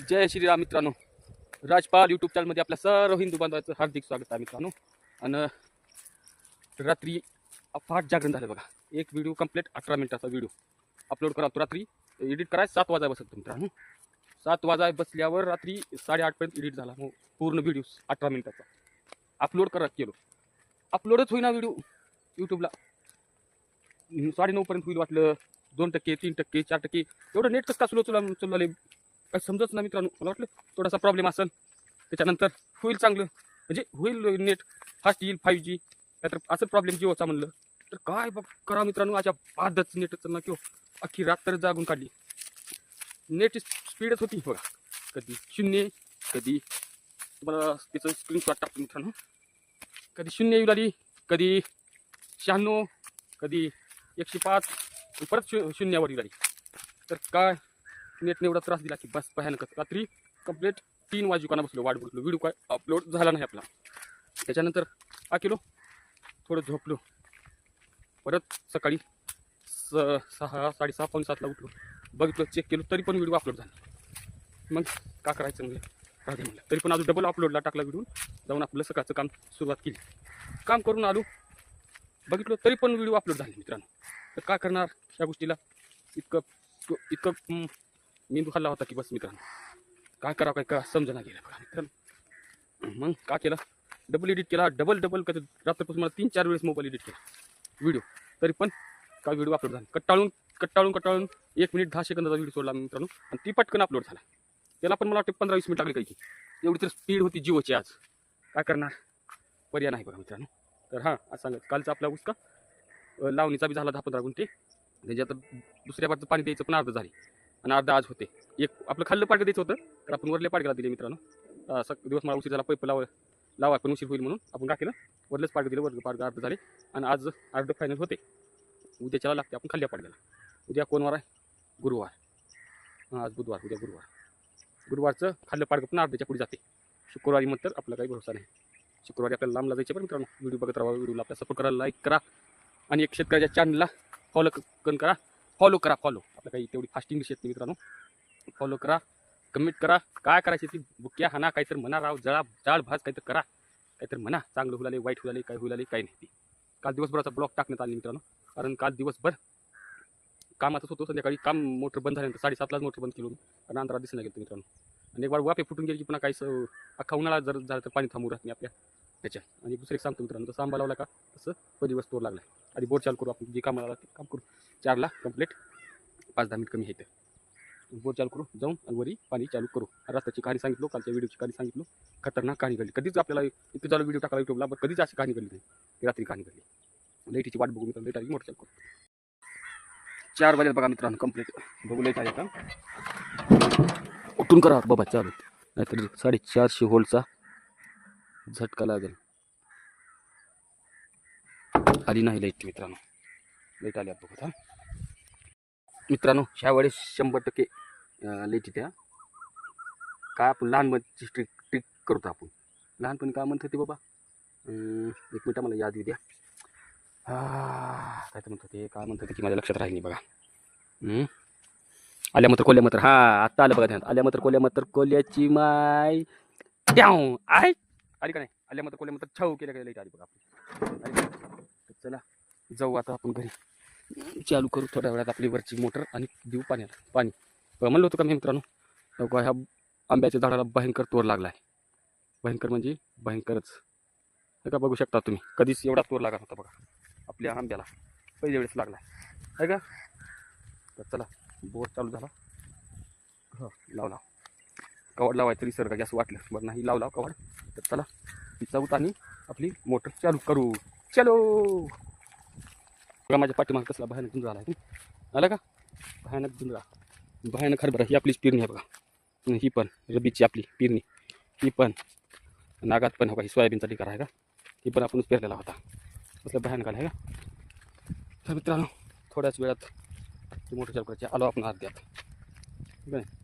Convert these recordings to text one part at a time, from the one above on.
जय श्रीराम मित्रांनो राजपाल यूट्यूब चॅनलमध्ये आपल्या सर्व हिंदू बांधवाचं हार्दिक स्वागत आहे मित्रांनो आणि रात्री फाट जागरण झालं बघा एक व्हिडिओ कंप्लीट अठरा मिनिटाचा व्हिडिओ अपलोड करा तो रात्री एडिट करायला सात वाजाय बसत मित्रांनो सात वाजाय बसल्यावर रात्री साडेआठपर्यंत एडिट झाला मग पूर्ण व्हिडिओ अठरा मिनिटाचा अपलोड करत गेलो अपलोडच होईना व्हिडिओ यूट्यूबला साडेनऊपर्यंत होईल वाटलं दोन टक्के तीन टक्के चार टक्के एवढं नेट कसं का चुला चला चालले काही समजत ना मित्रांनो मला वाटलं थोडासा प्रॉब्लेम असेल. त्याच्यानंतर होईल चांगलं. म्हणजे होईल नेट. फास्ट येईल फाईव्ह जी तर असं प्रॉब्लेम जिओचा म्हणलं. तर काय बघ करा मित्रांनो माझ्या बाधच नेटच ना किंवा हो. अख्खी रात्र जागून काढली. नेट स्पीडच होती. बघा कधी शून्य कधी तुम्हाला त्याचं स्क्रीनशॉट टाकतो मित्रांनो. कधी शून्य येऊ लागली कधी शहाण्णव कधी एकशे पाच परत शू शून्यावर येऊ लागली. तर काय नेटने एवढा त्रास दिला की बस भयानकच. रात्री कंप्लीट तीन वाजूकाना बसलो वाट बसलो व्हिडिओ काय अपलोड झाला नाही आपला. त्याच्यानंतर हा केलो? थोडं झोपलो. परत सकाळी स सहा साडेसहा पाऊन सातला उठलो. बघितलं चेक केलं तरी पण व्हिडिओ अपलोड झाला मग का करायचं म्हणजे राहते म्हणलं. तरी पण अजून डबल अपलोडला टाकला व्हिडिओ जाऊन आपलं सकाळचं काम सुरुवात केली. काम करून आलो. बघितलं तरी पण व्हिडिओ अपलोड झाले मित्रांनो. तर काय करणार या गोष्टीला? इतकं इतकं मेंदू खाल्ला होता की बस मित्रांनो काय करावं काय का समजा गेलं बघा. मित्रांनो. मग का केलं? डबल एडिट केला. डबल डबल कधी रात्रपासून मला तीन चार वेळेस मोबाईल एडिट केला. व्हिडिओ तरी पण काय व्हिडिओ अपलोड झाला? कट्टाळून कट्टाळून कट्टाळून एक मिनिट दहा सेकंदाचा व्हिडिओ सोडला मित्रांनो. आणि ती पटकन अपलोड झाला. त्याला पण मला वाटतं पंधरा वीस मिनिट लागले काही एवढी तर स्पीड होती जिओची आज. काय करणार? पर्याय नाही बघा मित्रांनो. तर हां आज सांगा कालचा आपला उसका. लावणीचा बी झाला दहा पंधरा गुंठे. त्याच्यात दुसऱ्या बाजूचं पाणी द्यायचं पण अर्ध झाली. आणि अर्धा आज होते. एक आपलं खाल्लं पाडगं द्यायचं होतं तर आपण वरल्या गेला दिले मित्रांनो. असं दिवस मला उशीर झाला पैप लावा लावा पण उशीर होईल म्हणून आपण काय केलं वरलंच पाडगं दिलं वर्ग पाडगं अर्ध झाले. आणि आज अर्ध फायनल होते. उद्याच्याला लागते आपण खाल्ल्या पाडग्याला उद्या कोण वार आहे? गुरुवार. हां आज बुधवार उद्या गुरुवार. गुरुवारचं खाल्लं पाडगं पण अर्ध्याच्या पुढे जाते. शुक्रवारी म्हणतात आपला काही भरोसा नाही. शुक्रवारी आपल्याला लांबला जायचं पण मित्रांनो व्हिडिओ बघत राहा व्हिडिओला आपल्या सपोर्ट करा लाईक करा. आणि एक शेतकऱ्याच्या चॅनलला फॉलो कन करा. फॉलो करा फॉलो आपलं काही तेवढी फास्टिंग इंग्लिश येत नाही मित्रांनो. फॉलो करा कमेंट करा काय करायची ती बुक्या हाना काहीतरी म्हणा राव जळा जाळ भाज काहीतरी करा. काहीतरी म्हणा चांगलं हुलाले वाईट हुलाले काय हुलाले काही नाही काल दिवसभराचा ब्लॉग टाकण्यात आला मित्रांनो. कारण काल दिवसभर कामातच होतो संध्याकाळी काम मोटर बंद झाल्यानंतर साडेसातलाच मोटर बंद केलो कारण अंतरात दिसला गेलं मित्रांनो. आणि एक बार वाफे फुटून गेली की पुन्हा काही अख्खा उन्हाळा जर झालं तर पाणी थांबू राहत नाही आपल्या. त्याच्या. आणि दुसरं एक सांगतो मित्रांनो तसं आंबा लावला का तसं परिवस तोर लागला आधी बोर चालू करू आपण जे कामाला लागते काम करू. चारला कंप्लीट पाच दहा मिनिट कमी आहे बोर चालू करू जाऊन आणि वरी पाणी चालू करू. रस्त्याची कहाणी सांगितलो कालच्या व्हिडिओची कहाणी सांगितलो. खतरनाक कहाणी घडली. कधीच आपल्याला इथे चालू व्हिडिओ टाकला युट्यूबला बरं कधीच अशी कहाणी घडली नाही. रात्री कहाणी घडली. लाईटीची वाट बघू मित्रांनो लाइट आली मोटर चालू करू. चार वाजेत बघा मित्रांनो कंप्लीट बघू लाइट आहे का? उठून करा बाबा चालू. नाहीतर साडेचारशे होलचा झटका लागेल. आली नाही लाइट मित्रांनो. लाइट आली बघत हा मित्रांनो ह्या वेळेस शंभर टक्के लाइट द्या काय आपण लहानपणची ट्रिक ट्रिक करतो आपण? लहानपणी काय म्हणत होते बाबा? एक मिनटं मला याद येऊ द्या. हा, काय तर म्हणत होते काय म्हणत होते की माझ्या लक्षात राहील बघा. आल्या मात्र कोल्या मात्र हा आत्ता आलं बघा ध्यान आल्या मात्र कोल्या मात्र कोल्याची माय आय आली का नाही? आल्या मग कोल्या मग छाऊ केल्या गेल्या लाइट आली बघा आपली. चला जाऊ आता आपण घरी. चालू करू थोड्या वेळात आपली वरची मोटर आणि देऊ पाण्याला. पाणी. बघा म्हणलं होतं का मी मित्रांनो? बघा ह्या आंब्याच्या झाडाला भयंकर तोर लागला आहे भयंकर म्हणजे भयंकरच. हे का बघू शकता तुम्ही? कधीच एवढा तोर लागला होता बघा. आपल्या आंब्याला पहिल्या वेळेस लागला आहे का? तर चला बोर चालू झाला. हो लाव लाव. कवाड लावायचं विसर्ग जास्त वाटलं. बरं नाही लावला लाव कवाड. तर चला ती आणि आपली मोटर चालू करू. चलो. बघा माझ्या पाठीमाग कसला भयानक झुंजरा आला आला का? भयानक झुंजरा भयानक हरभरा. ही आपलीच पेरणी आहे बघा. ही पण रबीची आपली पेरणी. ही पण नागात पण हो ही सोयाबीनचा टिकार आहे का? ही पण आपणच पेरलेला होता. कसला भयानक आला आहे का? तर मित्रांनो थोड्याच वेळात ती मोटर चालू करायची. आलो आपण अर्ध्यात. ठीक आहे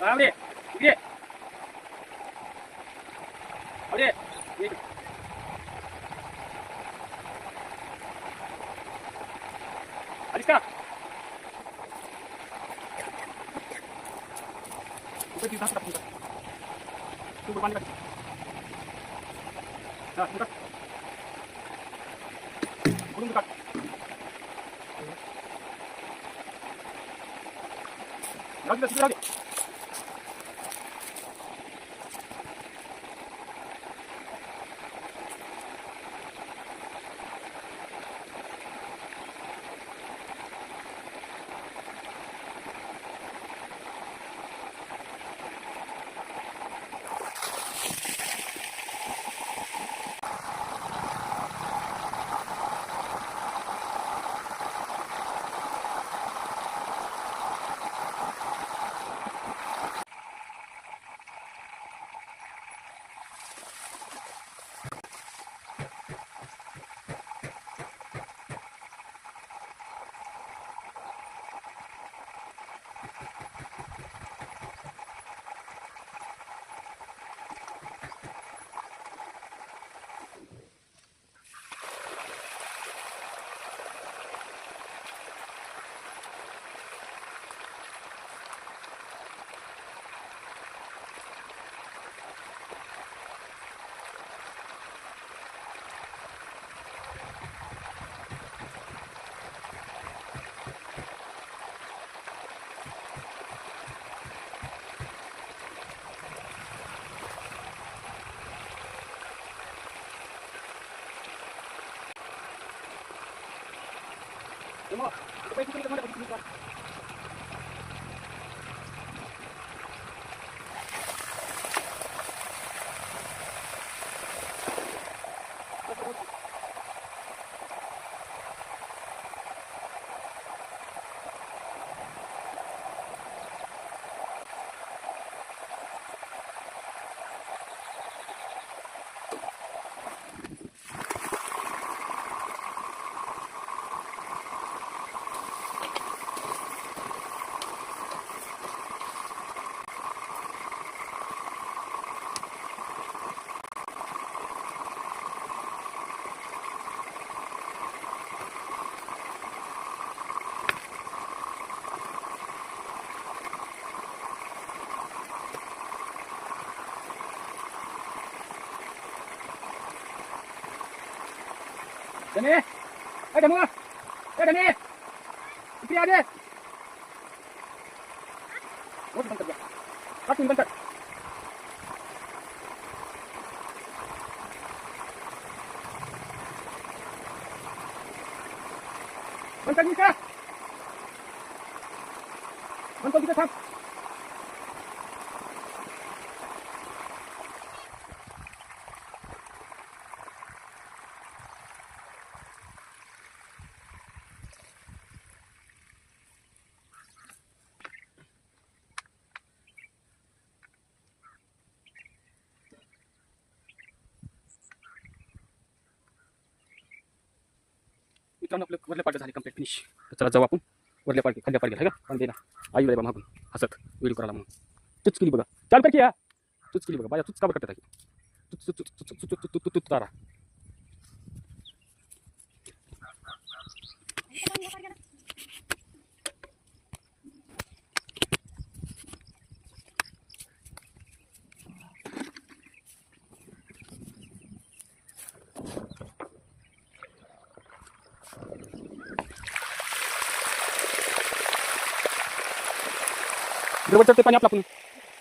並べ入れ入れ入れありしたここで出したことだ。ここで出した。Nah, buka. Belum buka. Lagi, lagi, lagi. でも、ここへ来てみてもらったことにダメは、ダメはい、ダメいくらあげ。もっと簡単だ。あと2番だ。簡単にいくか簡単にい。くか मित्रांनो आपलं वरल्या पाठ झाली कंप्लीट फिनिश चला जाऊ आपण वरल्या पाठी खाल्ल्या पाठी घ्या का देना आई बाबा मागून हसत व्हिडिओ करायला म्हणून चुच केली बघा चालतं की या चुच केली बघा बाया चुच का बघा तूच तू तू तू तू तू तू तू तारा इकडे चढते पाणी आपलं आपण.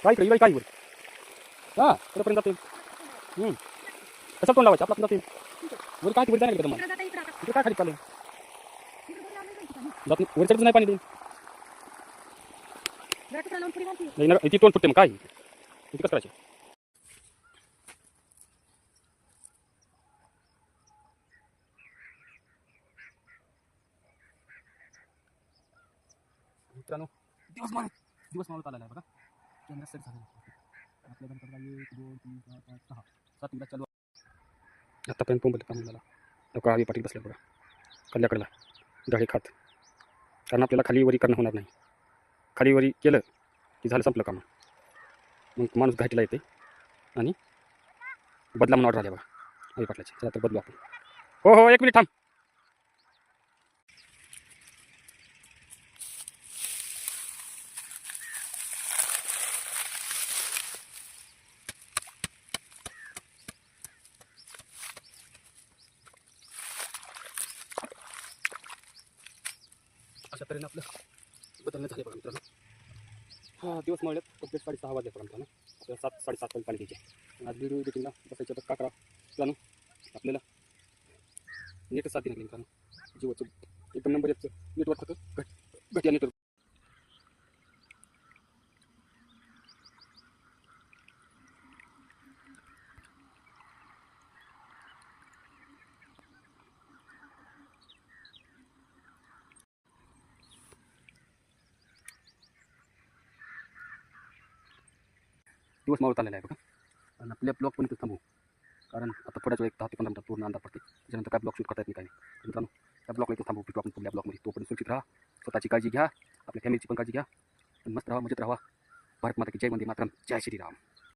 काय इकडे? काय वर हां इकडेपर्यंत जाते. कसं तोंड लावायचं? आपलं जाते. वर काय तिकडे जाणार तुम्हाला? इकडे काय खाली चालेल जात वर चढत नाही पाणी ते नाही ना ती तोंड फुटते मग. काय? इथे कसं करायचं? मित्रांनो दिवस मारत दिवस मावळत आलेला आहे बघा. कॅमेरा सेट झालेला आहे. आपल्या गणपतीला एक दोन तीन चार पाच सहा. सात चालू आहे. आतापर्यंत पोंबल काम झाला. लोक आवी पाटील बसले बघा. कल्ल्याकडला डाळी खात. कारण आपल्याला खालीवरी करणं होणार नाही. खालीवरी केलं की झालं संपलं कामं. मग माणूस घाटीला येते आणि बदला म्हणून ऑर्डर आल्या बघा. हवी पाटलाची. चला तर बदलू आपण. हो हो एक मिनिट थांब. तऱ्हेने आपलं बदलणं झालं बघा मित्रांनो. हा दिवस मावळ्यात कंप्लीट साडेसहा वाजल्यापर्यंत ना आपल्याला सात साडेसात पर्यंत पाणी द्यायचे आज व्हिडिओ एडिटिंगला बसायच्या तर का करा मित्रांनो आपल्याला नेटच साधी दिली मित्रांनो. जीवाचं एकदम नंबर एकचं नेटवर्क होतं. घट घटिया नेटवर्क दिवस मावळत आलेला आहे बघा. आणि आपल्या ब्लॉग पण इथं थांबू. कारण आता थोड्याच वेळ एक दहा ते पंधरा मिनिटात पूर्ण अंदाज पडते त्याच्यानंतर काय ब्लॉग शूट करता येत नाही काही मित्रांनो त्या ब्लॉगला इथे थांबू. भेटू आपण पुढल्या ब्लॉगमध्ये पण सुरक्षित राहा स्वतःची काळजी घ्या आपल्या फॅमिलीची पण काळजी घ्या आणि मस्त राहा मजेत राहा. भारत माता की जय मंदिर मातरम. जय श्रीराम.